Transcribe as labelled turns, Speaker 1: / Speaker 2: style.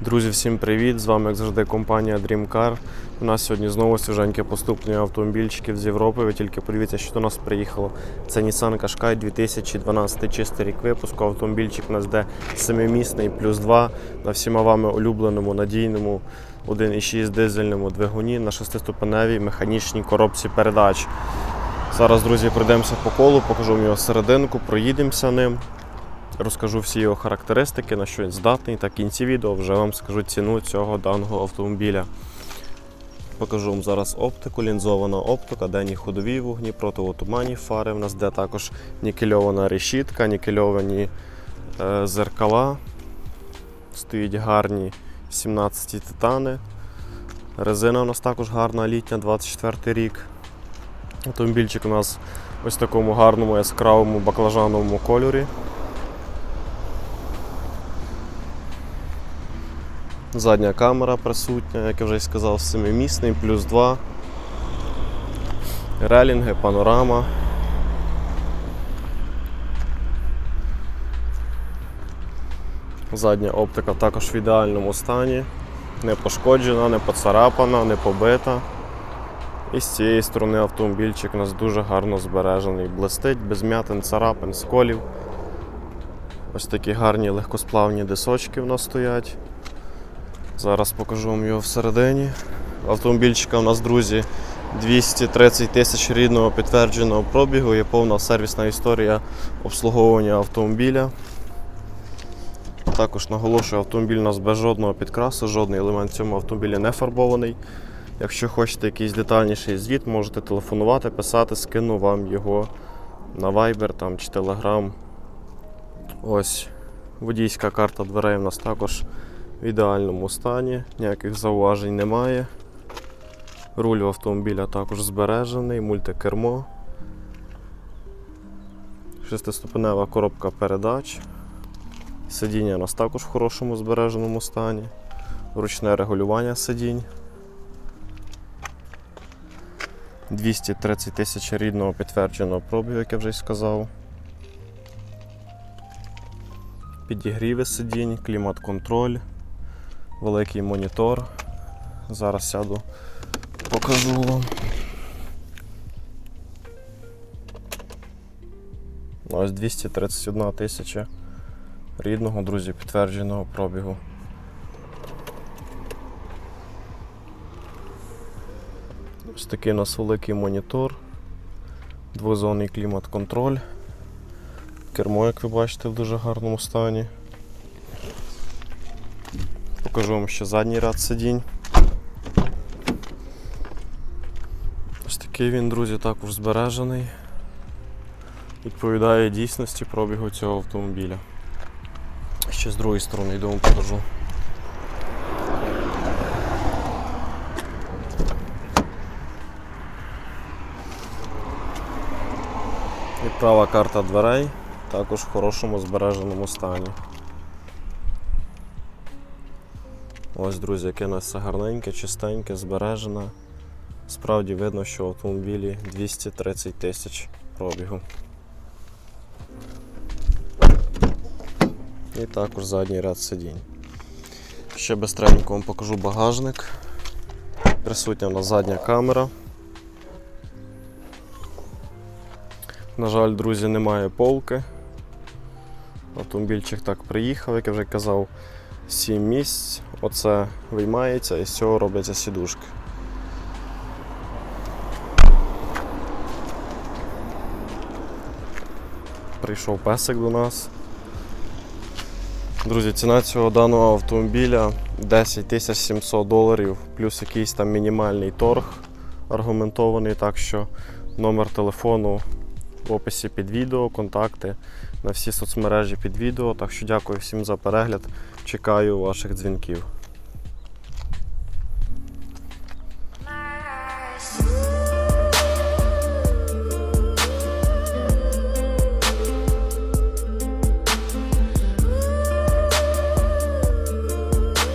Speaker 1: Друзі, всім привіт! З вами, як завжди, компанія Dream Car. У нас сьогодні знову свіженьке поступлення автомобільчиків з Європи. Ви тільки подивіться, що до нас приїхало. Це Nissan Qashqai 2012 чистий рік випуску. Автомобільчик у нас йде семимісний, плюс 2 на всіма вами улюбленому, надійному 1,6 дизельному двигуні на шестиступеневій механічній коробці передач. Зараз, друзі, пройдемося по колу, покажу вам його серединку, проїдемося ним. Розкажу всі його характеристики, на що він здатний, та в кінці відео вже вам скажу ціну цього даного автомобіля. Покажу вам зараз оптику, лінзована оптика, денні ходові вогні, противотуманні фари. У нас де також нікельована решітка, нікельовані е, зеркала. Стоїть гарні 17 титани. Резина у нас також гарна літня, 24 рік. Автомобільчик у нас ось в такому гарному яскравому баклажановому кольорі. Задня камера присутня, як я вже сказав, семимісний, плюс 2. Релінги, панорама. Задня оптика також в ідеальному стані. Не пошкоджена, не поцарапана, не побита. І з цієї сторони автомобільчик у нас дуже гарно збережений. Блистить, без м'ятин, царапин, сколів. Ось такі гарні легкосплавні дисочки в нас стоять. Зараз покажу вам його всередині. Автомобільчика у нас, друзі, 230 тисяч рідного підтвердженого пробігу, є повна сервісна історія обслуговування автомобіля. Також наголошую, автомобіль у нас без жодного підкрасу, жодний елемент в цьому автомобілі не фарбований. Якщо хочете якийсь детальніший звіт, можете телефонувати, писати, скину вам його на Viber там, чи Telegram. Ось водійська карта дверей у нас також в ідеальному стані, ніяких зауважень немає. Руль у автомобіля також збережений, мультикермо. Шестиступенева коробка передач. Сидіння у нас також в хорошому збереженому стані. Ручне регулювання сидінь. 230 тисяч рідного підтвердженого пробігу, як я вже й сказав. Підігріви сидінь, клімат-контроль, великий монітор. Зараз сяду, покажу вам. Ось 231 тисяча рідного, друзі, підтвердженого пробігу. Ось такий у нас великий монітор, двозонний клімат-контроль. Кермо, як ви бачите, в дуже гарному стані. Покажу вам ще задній ряд сидінь. Ось такий він, друзі, також збережений. Відповідає дійсності пробігу цього автомобіля. Ще з другої сторони йдемо покажу. І права карта дверей також в хорошому збереженому стані. Ось, друзі, яке у нас все гарненьке, чистеньке, збережене. Справді видно, що в автомобілі 230 тисяч пробігу. І також задній ряд сидінь. Ще бистренько вам покажу багажник. Присутня у нас задня камера. На жаль, друзі, немає полки. Автомобільчик так приїхав, як я вже казав, 7 місць. Оце виймається і з цього робляться сідушки. Прийшов песик до нас. Друзі, ціна цього даного автомобіля 10 700 доларів, плюс якийсь там мінімальний торг аргументований, так що номер телефону в описі під відео, контакти на всі соцмережі під відео. Так що дякую всім за перегляд. Чекаю ваших дзвінків.